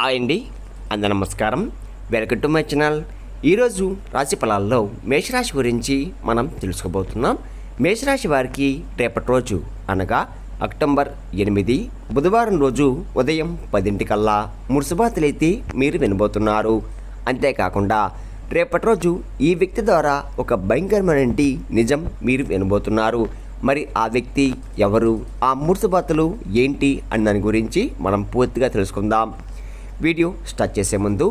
Hi అండి. అంద నమస్కారం. Welcome to my channel. ఈరోజు రాశి ఫలాల్లో మేషరాశి గురించి మనం తెలుసుకోబోతున్నాం. మేషరాశి వారికి రేపటి రోజు అనగా అక్టోబర్ ఎనిమిది బుధవారం రోజు ఉదయం పదింటికల్లా మురుసుబాతులైతే మీరు వినబోతున్నారు. అంతేకాకుండా రేపటి రోజు ఈ వ్యక్తి ద్వారా ఒక భయంకరమైన నిజం మీరు వినబోతున్నారు. మరి ఆ వ్యక్తి ఎవరు? ఆ మురుసుబాతులు ఏంటి? అన్న దాని గురించి మనం పూర్తిగా తెలుసుకుందాం. వీడియో స్టార్ట్ చేసే ముందు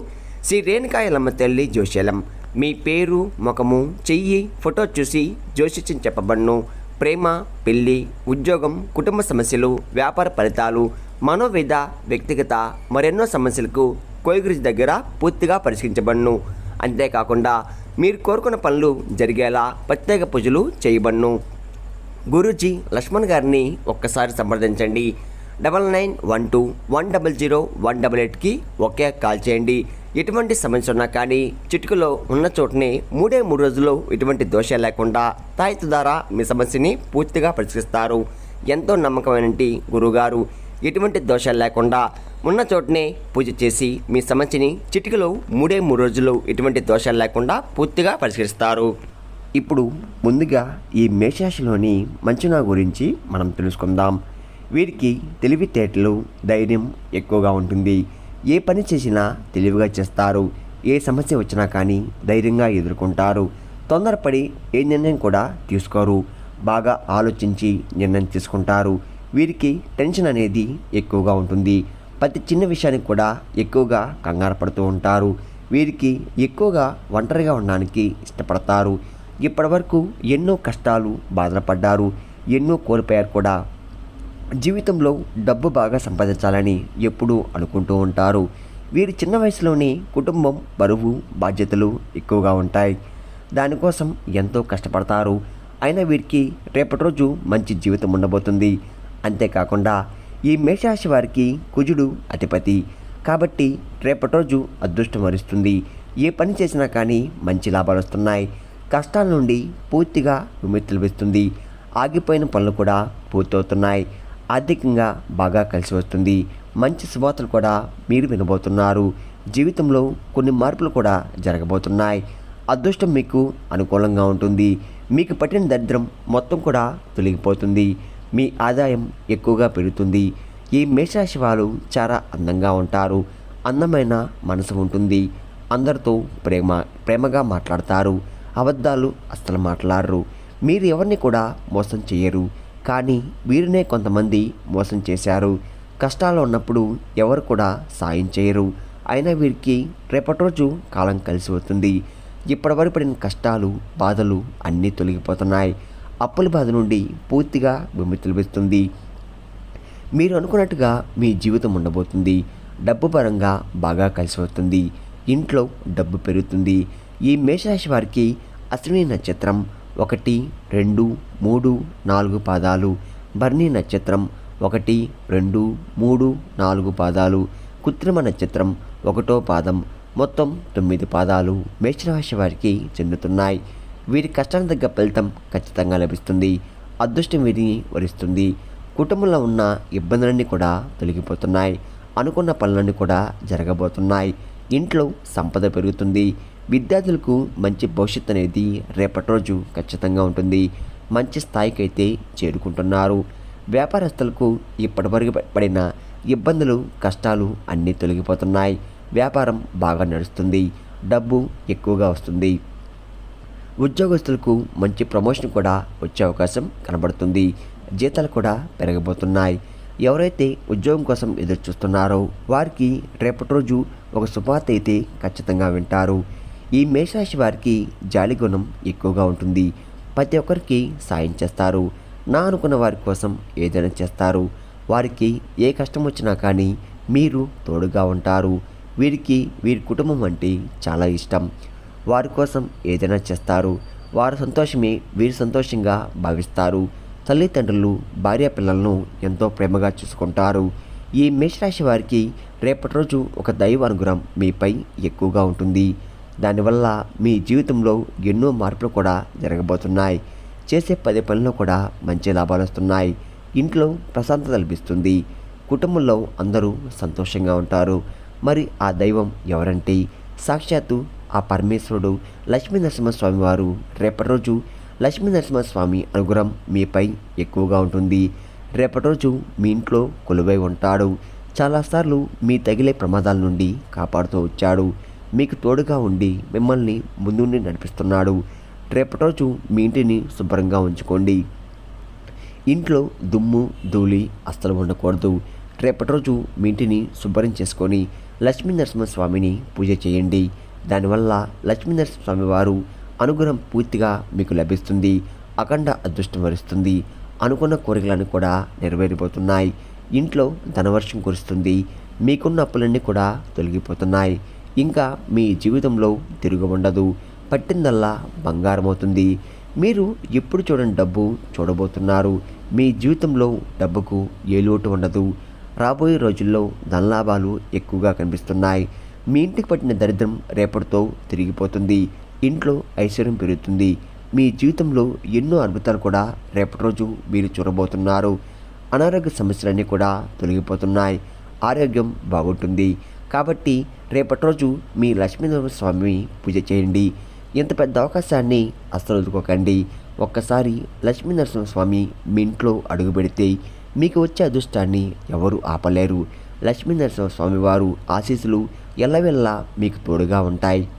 శ్రీ రేణుకాయలమ్మ తల్లి జోషలం మీ పేరు ముఖము చెయ్యి ఫోటో చూసి జోషిత్యం చెప్పబడును. ప్రేమ పెళ్ళి ఉద్యోగం కుటుంబ సమస్యలు వ్యాపార ఫలితాలు మనోవేద వ్యక్తిగత మరెన్నో సమస్యలకు కోయిగురి దగ్గర పూర్తిగా పరిష్కరించబడును. అంతేకాకుండా మీరు కోరుకున్న పనులు జరిగేలా ప్రత్యేక పూజలు చేయబడును. గురూజీ లక్ష్మణ్ గారిని ఒక్కసారి సంప్రదించండి. Double nine one two one double zero one double ఎయిట్కి ఒకే కాల్ చేయండి. ఎటువంటి సమస్య ఉన్నా కానీ చిటుకులో ఉన్న చోటనే మూడే మూడు రోజుల్లో ఎటువంటి దోషాలు లేకుండా తాయితు ద్వారా మీ సమస్యని పూర్తిగా పరిష్కరిస్తారు. ఎంతో నమ్మకమైన గురుగారు ఎటువంటి దోషాలు లేకుండా ఉన్న చోటనే పూజ చేసి మీ సమస్యని చిటికలో మూడే మూడు రోజుల్లో ఎటువంటి దోషాలు లేకుండా పూర్తిగా పరిష్కరిస్తారు. ఇప్పుడు ముందుగా ఈ మేషరాశిలోని మంచునా గురించి మనం తెలుసుకుందాం. వీరికి తెలివితేటలు ధైర్యం ఎక్కువగా ఉంటుంది. ఏ పని చేసినా తెలివిగా చేస్తారు. ఏ సమస్య వచ్చినా కానీ ధైర్యంగా ఎదుర్కొంటారు. తొందరపడి ఏ నిర్ణయం కూడా తీసుకోరు. బాగా ఆలోచించి నిర్ణయం తీసుకుంటారు. వీరికి టెన్షన్ అనేది ఎక్కువగా ఉంటుంది. ప్రతి చిన్న విషయానికి కూడా ఎక్కువగా కంగారు పడుతూ ఉంటారు. వీరికి ఎక్కువగా ఒంటరిగా ఉండడానికి ఇష్టపడతారు. ఇప్పటివరకు ఎన్నో కష్టాలు బాధలు పడ్డారు. ఎన్నో కోల్పోయారు కూడా. జీవితంలో డబ్బు బాగా సంపాదించాలని ఎప్పుడూ అనుకుంటూ ఉంటారు. వీరి చిన్న వయసులోనే కుటుంబం బరువు బాధ్యతలు ఎక్కువగా ఉంటాయి. దానికోసం ఎంతో కష్టపడతారు. అయినా వీరికి రేపటి రోజు మంచి జీవితం ఉండబోతుంది. అంతేకాకుండా ఈ మేషరాశి వారికి కుజుడు అధిపతి. కాబట్టి రేపటి రోజు అదృష్టం వరిస్తుంది. ఏ పని చేసినా కానీ మంచి లాభాలు వస్తున్నాయి. కష్టాల నుండి పూర్తిగా విముక్తి లభిస్తుంది. ఆగిపోయిన పనులు కూడా పూర్తవుతున్నాయి. ఆర్థికంగా బాగా కలిసి వస్తుంది. మంచి శుభార్తలు కూడా మీరు వినబోతున్నారు. జీవితంలో కొన్ని మార్పులు కూడా జరగబోతున్నాయి. అదృష్టం మీకు అనుకూలంగా ఉంటుంది. మీకు పట్టిన దరిద్రం మొత్తం కూడా తొలగిపోతుంది. మీ ఆదాయం ఎక్కువగా పెరుగుతుంది. ఈ మేషరాశి వారు చాలా అందంగా ఉంటారు. అందమైన మనసు ఉంటుంది. అందరితో ప్రేమ ప్రేమగా మాట్లాడతారు. అబద్ధాలు అస్సలు మాట్లాడరు. మీరు ఎవరిని కూడా మోసం చేయరు. కానీ వీరినే కొంతమంది మోసం చేశారు. కష్టాలు ఉన్నప్పుడు ఎవరు కూడా సాయం చేయరు. అయినా వీరికి రేపటి రోజు కాలం కలిసి వస్తుంది. ఇప్పటివరకు పడిన కష్టాలు బాధలు అన్నీ తొలగిపోతున్నాయి. అప్పుల బాధ నుండి పూర్తిగా విముక్తి లభిస్తుంది. మీరు అనుకున్నట్టుగా మీ జీవితం ఉండబోతుంది. డబ్బు పరంగా బాగా కలిసి వస్తుంది. ఇంట్లో డబ్బు పెరుగుతుంది. ఈ మేషరాశి వారికి అశ్విని నక్షత్రం ఒకటి రెండు మూడు నాలుగు పాదాలు. భరణి నక్షత్రం ఒకటి రెండు మూడు నాలుగు పాదాలు. కృత్రిమ నక్షత్రం ఒకటో పాదం. మొత్తం తొమ్మిది పాదాలు మేషరాశి వారికి చెందుతున్నాయి. వీరి కష్టాల తగ్గ ఫలితం ఖచ్చితంగా లభిస్తుంది. అదృష్టం వీరిని వరిస్తుంది. కుటుంబంలో ఉన్న ఇబ్బందులన్నీ కూడా తొలగిపోతున్నాయి. అనుకున్న పనులన్నీ కూడా జరగబోతున్నాయి. ఇంట్లో సంపద పెరుగుతుంది. విద్యార్థులకు మంచి భవిష్యత్తు అనేది రేపటి రోజు ఖచ్చితంగా ఉంటుంది. మంచి స్థాయికి అయితే చేరుకుంటున్నారు. వ్యాపారస్తులకు ఇప్పటివరకు పడిన ఇబ్బందులు కష్టాలు అన్నీ తొలగిపోతున్నాయి. వ్యాపారం బాగా నడుస్తుంది. డబ్బు ఎక్కువగా వస్తుంది. ఉద్యోగస్తులకు మంచి ప్రమోషన్ కూడా వచ్చే అవకాశం కనబడుతుంది. జీతాలు కూడా పెరగబోతున్నాయి. ఎవరైతే ఉద్యోగం కోసం ఎదురు చూస్తున్నారో వారికి రేపటి రోజు ఒక శుభార్త అయితే ఖచ్చితంగా వింటారు. ఈ మేషరాశి వారికి జాలి గుణం ఎక్కువగా ఉంటుంది. ప్రతి ఒక్కరికి సాయం చేస్తారు. నా అనుకున్న వారి కోసం ఏదైనా చేస్తారు. వారికి ఏ కష్టం వచ్చినా కానీ మీరు తోడుగా ఉంటారు. వీరికి వీరి కుటుంబం అంటే చాలా ఇష్టం. వారి కోసం ఏదైనా చేస్తారు. వారి సంతోషమే వీరి సంతోషంగా భావిస్తారు. తల్లిదండ్రులు భార్య పిల్లలను ఎంతో ప్రేమగా చూసుకుంటారు. ఈ మేషరాశి వారికి రేపటి రోజు ఒక దైవ అనుగ్రహం మీపై ఎక్కువగా ఉంటుంది. దానివల్ల మీ జీవితంలో ఎన్నో మార్పులు కూడా జరగబోతున్నాయి. చేసే పది పనుల్లో కూడా మంచి లాభాలు వస్తున్నాయి. ఇంట్లో ప్రశాంతత లభిస్తుంది. కుటుంబంలో అందరూ సంతోషంగా ఉంటారు. మరి ఆ దైవం ఎవరంటే? సాక్షాత్తు ఆ పరమేశ్వరుడు లక్ష్మీ నరసింహస్వామి వారు రేపటి రోజు లక్ష్మీ నరసింహస్వామి అనుగ్రహం మీపై ఎక్కువగా ఉంటుంది. రేపటి రోజు మీ ఇంట్లో కొలువై ఉంటాడు. చాలాసార్లు మీ తగిలే ప్రమాదాల నుండి కాపాడుతూ వచ్చాడు. మీకు తోడుగా ఉండి మిమ్మల్ని ముందుండి నడిపిస్తున్నాడు. రేపటి రోజు మీ ఇంటిని శుభ్రంగా ఉంచుకోండి. ఇంట్లో దుమ్ము ధూళి అస్సలు ఉండకూడదు. రేపటి రోజు మీ ఇంటిని శుభ్రం చేసుకొని లక్ష్మీ నరసింహస్వామిని పూజ చేయండి. దానివల్ల లక్ష్మీ నరసింహస్వామి వారు అనుగ్రహం పూర్తిగా మీకు లభిస్తుంది అఖండ అదృష్టం వరిస్తుంది. అనుకున్న కోరికలను కూడా నెరవేరిపోతున్నాయి. ఇంట్లో ధనవర్షం కురుస్తుంది. మీకున్న అప్పులన్నీ కూడా తొలగిపోతున్నాయి. ఇంకా మీ జీవితంలో తిరుగు ఉండదు. పట్టిందల్లా బంగారం అవుతుంది మీరు ఎప్పుడు చూడని డబ్బు చూడబోతున్నారు. మీ జీవితంలో డబ్బుకు ఏ లోటు ఉండదు. రాబోయే రోజుల్లో ధనలాభాలు ఎక్కువగా కనిపిస్తున్నాయి. మీ ఇంటికి పట్టిన దరిద్రం రేపటితో తిరిగిపోతుంది. ఇంట్లో ఐశ్వర్యం పెరుగుతుంది. మీ జీవితంలో ఎన్నో అద్భుతాలు కూడా రేపటి రోజు మీరు చూడబోతున్నారు. అనారోగ్య సమస్యలన్నీ కూడా తొలగిపోతున్నాయి. ఆరోగ్యం బాగుంటుంది. కాబట్టి రేపటి రోజు మీ లక్ష్మీనరసింహ స్వామి పూజ చేయండి. ఇంత పెద్ద అవకాశాన్ని అస్సలు వదులుకోకండి. ఒక్కసారి లక్ష్మీనరసింహ స్వామి మీ ఇంట్లో అడుగు పెడితే మీకు వచ్చే అదృష్టాన్ని ఎవరు ఆపలేరు. లక్ష్మీనరసింహ స్వామి వారు ఆశీస్సులు ఎల్లవెల్లా మీకు తోడుగా ఉంటాయి.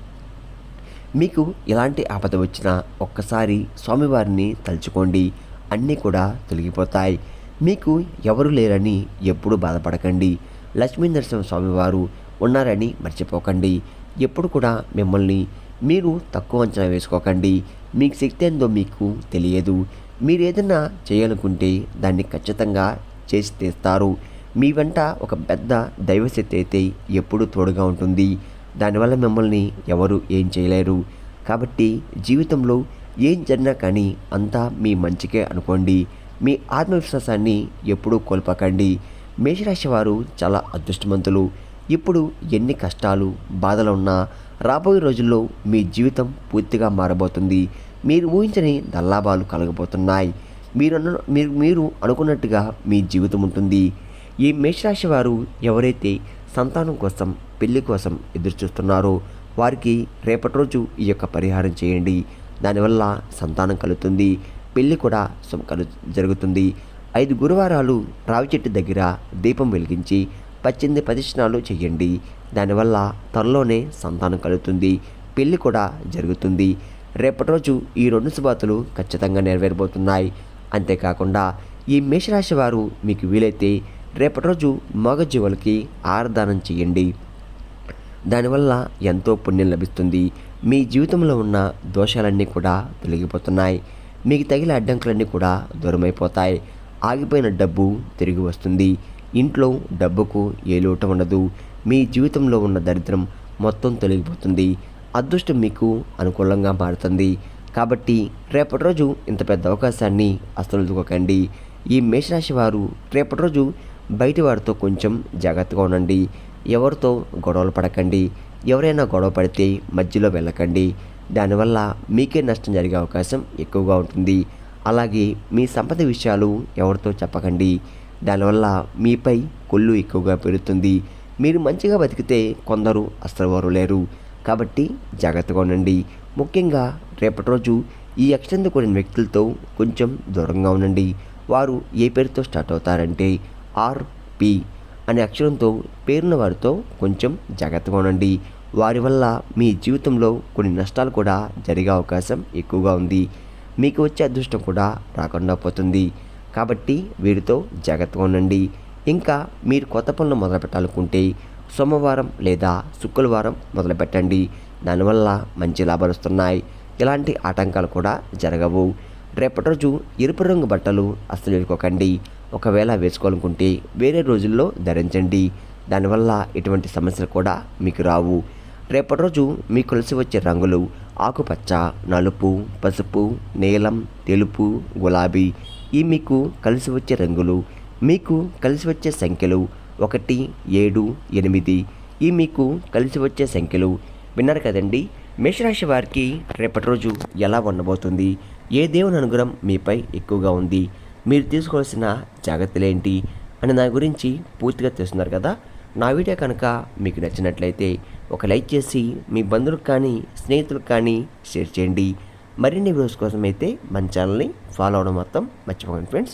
మీకు ఎలాంటి ఆపద వచ్చినా ఒక్కసారి స్వామివారిని తలుచుకోండి. అన్నీ కూడా తొలగిపోతాయి. మీకు ఎవరు లేరని ఎప్పుడు బాధపడకండి. లక్ష్మీ నరసింహ స్వామివారు ఉన్నారని మర్చిపోకండి. ఎప్పుడు కూడా మిమ్మల్ని మీరు తక్కువ అంచనా వేసుకోకండి. మీకు శక్తి ఏందో మీకు తెలియదు. మీరు ఏదైనా చేయాలనుకుంటే దాన్ని ఖచ్చితంగా చేసి తీస్తారు. మీ వెంట ఒక పెద్ద దైవశక్తి అయితే ఎప్పుడూ తోడుగా ఉంటుంది. దానివల్ల మిమ్మల్ని ఎవరు ఏం చేయలేరు. కాబట్టి జీవితంలో ఏం జరిగినా కానీ అంతా మీ మంచికే అనుకోండి. మీ ఆత్మవిశ్వాసాన్ని ఎప్పుడూ కోల్పోకండి. మేషరాశి వారు చాలా అదృష్టవంతులు. ఇప్పుడు ఎన్ని కష్టాలు బాధలు ఉన్నా రాబోయే రోజుల్లో మీ జీవితం పూర్తిగా మారబోతుంది. మీరు ఊహించని దల్లాభాలు కలగబోతున్నాయి. మీరు అన్న- మీరు మీరు అనుకున్నట్టుగా మీ జీవితం ఉంటుంది. ఈ మేషరాశి వారు ఎవరైతే సంతానం కోసం పెళ్ళి కోసం ఎదురుచూస్తున్నారు. వారికి రేపటి రోజు ఈ యొక్క పరిహారం చేయండి. దానివల్ల సంతానం కలుగుతుంది. పెళ్ళి కూడా శుభ కలు జరుగుతుంది. ఐదు గురువారాలు రావి చెట్టు దగ్గర దీపం వెలిగించి పచ్చింది ప్రదక్షిణాలు చేయండి. దానివల్ల త్వరలోనే సంతానం కలుగుతుంది. పెళ్ళి కూడా జరుగుతుంది. రేపటి రోజు ఈ రెండు శుభాతులు ఖచ్చితంగా నెరవేరబోతున్నాయి. అంతేకాకుండా ఈ మేషరాశి వారు మీకు వీలైతే రేపటి రోజు మగజీవులకి ఆరాధన చేయండి. దానివల్ల ఎంతో పుణ్యం లభిస్తుంది. మీ జీవితంలో ఉన్న దోషాలన్నీ కూడా తొలగిపోతున్నాయి. మీకు తగిన అడ్డంకులన్నీ కూడా దూరమైపోతాయి. ఆగిపోయిన డబ్బు తిరిగి వస్తుంది. ఇంట్లో డబ్బుకు ఏ లోటు ఉండదు. మీ జీవితంలో ఉన్న దరిద్రం మొత్తం తొలగిపోతుంది. అదృష్టం మీకు అనుకూలంగా మారుతుంది. కాబట్టి రేపటి రోజు ఇంత పెద్ద అవకాశాన్ని అస్సలు వదులుకోకండి ఈ మేషరాశి వారు రేపటి రోజు బయటి వారితో కొంచెం జాగ్రత్తగా ఉండండి. ఎవరితో గొడవలు పడకండి. ఎవరైనా గొడవ పడితే మధ్యలో వెళ్ళకండి. దానివల్ల మీకే నష్టం జరిగే అవకాశం ఎక్కువగా ఉంటుంది. అలాగే మీ సంపద విషయాలు ఎవరితో చెప్పకండి. దానివల్ల మీపై కొల్లు ఎక్కువగా పెరుగుతుంది. మీరు మంచిగా బతికితే కొందరు అస్సలు వారు లేరు. కాబట్టి జాగ్రత్తగా ఉండండి. ముఖ్యంగా రేపటి రోజు ఈ అక్షరంతో కూడిన వ్యక్తులతో కొంచెం దూరంగా ఉండండి. వారు ఏ పేరుతో స్టార్ట్ అవుతారంటే ఆర్పి అనే అక్షరంతో పేరున్న వారితో కొంచెం జాగ్రత్తగా ఉండండి. వారి వల్ల మీ జీవితంలో కొన్ని నష్టాలు కూడా జరిగే అవకాశం ఎక్కువగా ఉంది. మీకు వచ్చే అదృష్టం కూడా రాకుండా పోతుంది. కాబట్టి వీరితో జాగ్రత్తగా ఉండండి. ఇంకా మీరు కొత్త పనులు మొదలు పెట్టాలనుకుంటే సోమవారం లేదా శుక్రవారం మొదలుపెట్టండి. దానివల్ల మంచి లాభాలు వస్తున్నాయి. ఎలాంటి ఆటంకాలు కూడా జరగవు. రేపటి రోజు ఎరుపు రంగు బట్టలు అస్సలు వేసుకోకండి. ఒకవేళ వేసుకోవాలనుకుంటే వేరే రోజుల్లో ధరించండి. దానివల్ల ఎటువంటి సమస్యలు కూడా మీకు రావు. రేపటి రోజు మీ కలిసి వచ్చే రంగులు ఆకుపచ్చ నలుపు పసుపు నీలం తెలుపు గులాబీ ఈ మీకు కలిసి వచ్చే రంగులు మీకు కలిసి వచ్చే సంఖ్యలు ఒకటి ఏడు ఎనిమిది ఈ మీకు కలిసి వచ్చే సంఖ్యలు విన్నారు కదండి. మేషరాశి వారికి రేపటి రోజు ఎలా ఉండబోతుంది? ఏ దేవుని అనుగ్రహం మీపై ఎక్కువగా ఉంది? మీరు తీసుకోవాల్సిన జాగ్రత్తలు ఏంటి అని దాని గురించి పూర్తిగా తెలుస్తున్నారు కదా? నా వీడియో కనుక మీకు నచ్చినట్లయితే ఒక లైక్ చేసి మీ బంధువులకు కానీ స్నేహితులకు కానీ షేర్ చేయండి. మరిన్ని వీడియోస్ కోసం అయితే మన ఛానల్ని ఫాలో అవడం మొత్తం మర్చిపోకండి ఫ్రెండ్స్.